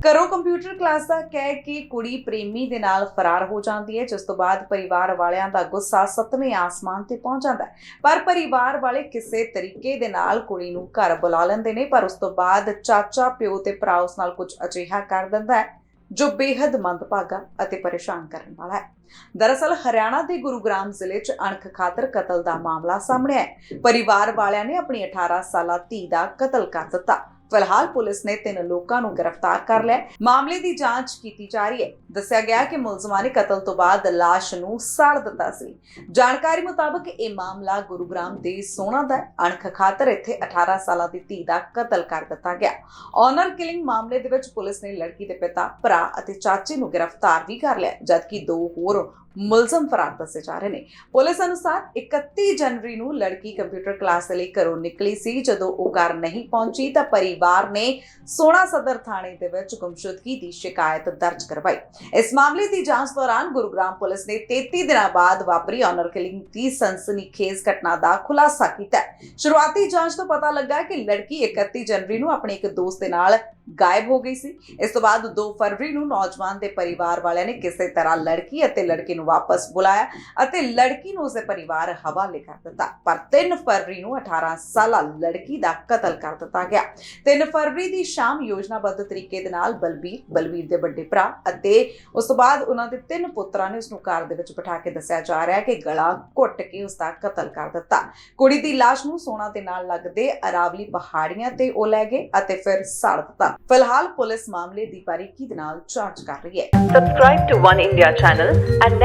ਘਰੋਂ computer class ਦਾ ਕਹਿ ਕੇ ਕੁੜੀ ਪ੍ਰੇਮੀ ਦੇ ਨਾਲ ਫਰਾਰ ਹੋ ਜਾਂਦੀ ਹੈ, ਜਿਸ ਤੋਂ ਬਾਅਦ ਪਰਿਵਾਰ ਵਾਲਿਆਂ ਦਾ ਗੁੱਸਾ ਸੱਤਵੇਂ ਆਸਮਾਨ ਤੇ ਪਹੁੰਚ ਜਾਂਦਾ ਹੈ। ਪਰ ਪਰਿਵਾਰ ਵਾਲੇ ਕਿਸੇ ਤਰੀਕੇ ਦੇ ਨਾਲ ਕੁੜੀ ਨੂੰ ਘਰ ਬੁਲਾ ਲੈਂਦੇ ਨੇ, ਪਰ ਉਸ ਤੋਂ ਬਾਅਦ ਚਾਚਾ, ਪਿਓ ਤੇ ਭਰਾ ਉਸ ਨਾਲ ਕੁਝ ਅਜਿਹਾ ਕਰ ਦਿੰਦਾ ਹੈ, ਜੋ ਬੇਹੱਦ ਮੰਦਭਾਗਾ ਅਤੇ ਪਰੇਸ਼ਾਨ ਕਰਨ ਵਾਲਾ ਹੈ। ਦਰਅਸਲ, ਹਰਿਆਣਾ ਦੇ ਗੁਰੂਗ੍ਰਾਮ ਜ਼ਿਲ੍ਹੇ 'ਚ ਅਣਖ ਖਾਤਰ ਕਤਲ ਦਾ ਮਾਮਲਾ ਸਾਹਮਣੇ ਆਇਆ ਹੈ। ਪਰਿਵਾਰ ਵਾਲਿਆਂ ਨੇ ਆਪਣੀ 18 ਸਾਲਾ ਧੀ ਦਾ ਕਤਲ ਕਰ ਦਿੱਤਾ। ਫਿਲਹਾਲ ਪੁਲਿਸ ਨੇ ਤਿੰਨ ਲੋਕਾਂ ਨੂੰ ਗ੍ਰਿਫਤਾਰ ਕਰ ਲਿਆ ਮਾਮਲੇ ਦੀ ਜਾਂਚ ਕੀਤੀ ਜਾ ਰਹੀ ਹੈ। ਦੱਸਿਆ ਗਿਆ ਕਿ ਮੁਲਜ਼ਮਾਂ ਨੇ ਕਤਲ ਤੋਂ ਬਾਅਦ ਲਾਸ਼ ਨੂੰ ਸਾੜ ਦਿੱਤਾ ਸੀ। ਜਾਣਕਾਰੀ ਮੁਤਾਬਕ ਇਹ ਮਾਮਲਾ ਗੁਰੂਗ੍ਰਾਮ ਦੇ ਸੋਨਾ ਦਾ ਅਣਖ ਖਾਤਰ ਇੱਥੇ 18 ਸਾਲਾਂ ਦੀ ਧੀ ਦਾ ਕਤਲ ਕਰ ਦਿੱਤਾ ਗਿਆ। ਆਨਰ ਕਿਲਿੰਗ ਮਾਮਲੇ ਦੇ ਵਿੱਚ ਪੁਲਿਸ ਨੇ ਲੜਕੀ ਦੇ ਪਿਤਾ, ਭਰਾ ਅਤੇ ਚਾਚੇ ਨੂੰ ਗ੍ਰਿਫਤਾਰ ਵੀ ਕਰ ਲਿਆ ਜਦਕਿ ਦੋ ਹੋਰ ਮੁਲਜ਼ਮ ਫਰਾਰ ਦੱਸੇ ਜਾ ਰਹੇ ਨੇ। ਪੁਲਿਸ ਅਨੁਸਾਰ 31 ਜਨਵਰੀ ਨੂੰ ਲੜਕੀ ਕੰਪਿਊਟਰ ਕਲਾਸ ਲਈ ਘਰੋਂ ਨਿਕਲੀ ਸੀ। ਜਦੋਂ ਉਹ ਘਰ ਨਹੀਂ ਪਹੁੰਚੀ ਤਾਂ ਪਰਿਵਾਰ ਨੇ ਸੋਨਾ ਸਦਰ ਥਾਣੇ ਦੇ ਵਿੱਚ ਗੁੰਮਸ਼ੁਦਗੀ ਦੀ ਸ਼ਿਕਾਇਤ ਦਰਜ ਕਰਵਾਈ। ਇਸ ਮਾਮਲੇ ਦੀ ਜਾਂਚ ਦੌਰਾਨ ਗੁਰੂਗ੍ਰਾਮ ਪੁਲਿਸ ਨੇ 33 ਦਿਨਾਂ ਬਾਅਦ ਵਾਪਰੀ ਆਨਰ ਕਿਲਿੰਗ ਦੀ ਸਨਸਨੀਖੇਜ਼ ਘਟਨਾ ਦਾ ਖੁਲਾਸਾ ਕੀਤਾ ਸ਼ੁਰੂਆਤੀ ਜਾਂਚ ਤੋਂ ਪਤਾ ਲੱਗਾ ਕਿ ਲੜਕੀ 31 ਜਨਵਰੀ ਨੂੰ ਆਪਣੇ ਇੱਕ ਦੋਸਤ ਦੇ ਨਾਲ ਗਾਇਬ ਹੋ ਗਈ ਸੀ। ਇਸ ਤੋਂ ਬਾਅਦ 2 ਫਰਵਰੀ ਨੂੰ ਨੌਜਵਾਨ ਦੇ ਪਰਿਵਾਰ ਵਾਲਿਆਂ ਨੇ ਕਿਸੇ ਤਰ੍ਹਾਂ ਲੜਕੀ ਅਤੇ ਲੜਕੇ ਨੂੰ ਵਾਪਸ ਬੁਲਾਇਆ ਅਤੇ ਲੜਕੀ ਨੂੰ ਉਸਦੇ ਪਰਿਵਾਰ ਹਵਾਲੇ ਕਰ ਦਿੱਤਾ। ਪਰ 3 ਫਰਵਰੀ ਨੂੰ 18 ਸਾਲਾ ਲੜਕੀ ਦਾ ਕਤਲ ਕਰ ਦਿੱਤਾ ਗਿਆ। 3 ਫਰਵਰੀ ਦੀ ਸ਼ਾਮ ਯੋਜਨਾਬੱਧ ਤਰੀਕੇ ਦੇ ਨਾਲ ਬਲਬੀਰ ਬਲਬੀਰ ਦੇ ਵੱਡੇ ਭਰਾ ਅਤੇ ਉਸ ਤੋਂ ਬਾਅਦ ਉਹਨਾਂ ਦੇ ਤਿੰਨ ਪੁੱਤਰਾਂ ਨੇ ਉਸ ਨੂੰ ਕਾਰ ਦੇ ਵਿੱਚ ਬਿਠਾ ਕੇ ਦੱਸਿਆ ਜਾ ਰਿਹਾ ਹੈ ਕਿ ਗਲਾ ਘੁੱਟ ਕੇ ਉਸ ਦਾ ਕਤਲ ਕਰ ਦਿੱਤਾ। ਕੁੜੀ ਦੀ ਲਾਸ਼ ਨੂੰ ਸੋਨਾ ਦੇ ਨਾਲ ਲੱਗਦੇ ਅਰਾਵਲੀ ਪਹਾੜੀਆਂ ਤੇ ਉਹ ਲੈ ਗਏ ਅਤੇ ਫਿਰ ਸਾੜ ਦਿੱਤਾ। ਫਿਲਹਾਲ ਪੁਲਿਸ ਮਾਮਲੇ ਦੀ ਬਾਰੀਕੀ ਦੇ ਨਾਲ ਜਾਂਚ ਕਰ ਰਹੀ ਹੈ। Subscribe to One India channel and